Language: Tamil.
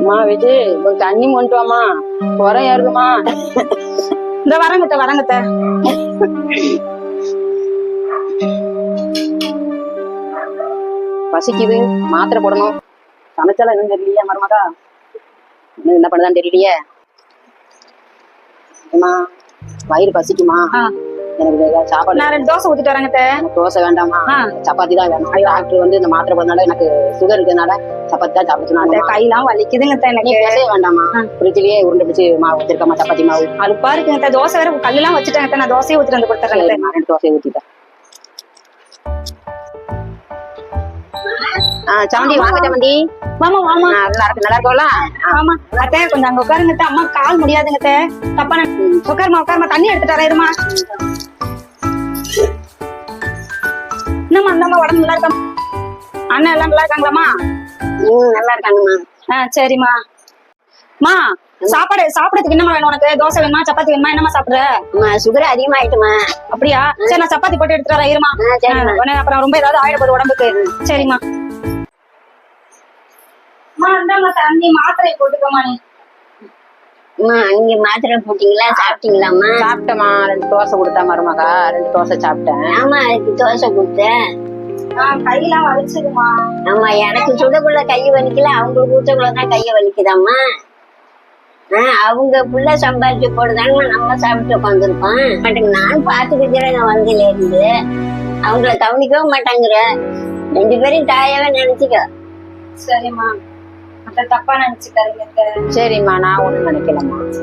அம்மா விஜய் கொஞ்சம் தண்ணி கொண்டு வாமா குறையா இருக்குமா இந்த வரங்கத்த வரங்கத்த. பசிக்குது. மாத்திரை போடணும். சமைச்சாலும் எதுவும் தெரியலையே மருமகா. என்ன பண்ணுதான்னு தெரியலையே. அம்மா வயிறு பசிக்குமா? எனக்கு சாப்பாடு நான் தோசை ஊத்திட்டு எனக்கு தோசை வேண்டாமா. சப்பாத்தி தான் வேணும். டாக்டர் வந்து இந்த மாத்திரை எனக்கு சுகர் இருக்கிறதுனால சப்பாத்தி தான் சாப்பிட சொன்னாங்க. கையெல்லாம் வலிக்குதுங்கத்த நீ எனக்கு. பேசவே வேண்டாமா? ஃப்ரிட்ஜ்லயே உருண்டை பிடிச்சி மாவு வச்சிருக்கமா சப்பாத்தி மாவு. அலுப்பா இருக்குங்கத்த தோசை வேற கல்லெல்லாம் வச்சுட்டேங்கத்த நான் தோசையை ஊத்திட்டு வந்து கொடுத்துறேன் ரெண்டு தோசை ஊத்திட்டேன். சமந்தி வாங்க சமந்தி. மாமா மாமா நல்லா இருக்கு நல்லா இருக்கோம்ல? ஆமா. அத்தை கொஞ்சம் அங்க உட்காருங்கத்த அம்மா கால் முடியாதுங்கத்த தப்பா நான் உட்காருமா உட்காருமா தண்ணி எடுத்துட்டு வரேன் என்னம்மா அந்தம்மா உடம்பு நல்லா இருக்கா? அண்ணன் எல்லாம் நல்லா இருக்காங்களாம்மா? ம். நல்லா இருக்காங்கம்மா. ஆ சரிம்மா. மா சாப்பாடு சாப்பிடறதுக்கு என்னம்மா வேணும் உனக்கு? தோசை வேணுமா? சப்பாத்தி வேணுமா? என்னம்மா சாப்பிடுற? அம்மா சுகர் அதிகமாயிட்டுமா. அப்படியா? சரி நான் சப்பாத்தி போட்டு எடுத்துட்டு வரேன். இருமா. உடனே அப்புறம் ரொம்ப ஏதாவது ஆயிட போகுது உடம்புக்கு சரிம்மா. அம்மா இந்தாம்மா தண்ணி மாத்திரை போட்டுக்கோமா நீ. அம்மா நீங்க மாத்திரை போட்டீங்களா? சாப்பிட்டீங்களாம்மா? சாப்பிட்டேம்மா. ரெண்டு தோசை கொடுத்தா மருமகா. ரெண்டு தோசை சாப்பிட்டேன். ஆமா அதுக்கு தோசை கொடுத்தேன். ஆ, கையெல்லாம் வலிச்சுதுமா ஆமா எனக்கு சுடக்குள்ள கை வலிக்கல. அவங்களுக்கு ஊத்தக்குள்ள தான் கைய வலிக்குதாம்மா? ஆ, அவங்க புள்ள சம்பாதிச்சு போடுதாங்க நம்ம சாப்பிட்டு உட்காந்துருக்கோம். மாட்டேங்க நான் பாத்துக்கிக்கிறேன் வந்ததுல இருந்து அவங்கள கவனிக்கவும் மாட்டாங்கிற. ரெண்டு பேரும் தாயாவே நினைச்சுக்க. சரிம்மா. தப்பா நினைச்சுக்காதீங்க சரிம்மா நான் ஒண்ணும் நினைக்கலம்மா அத்தை.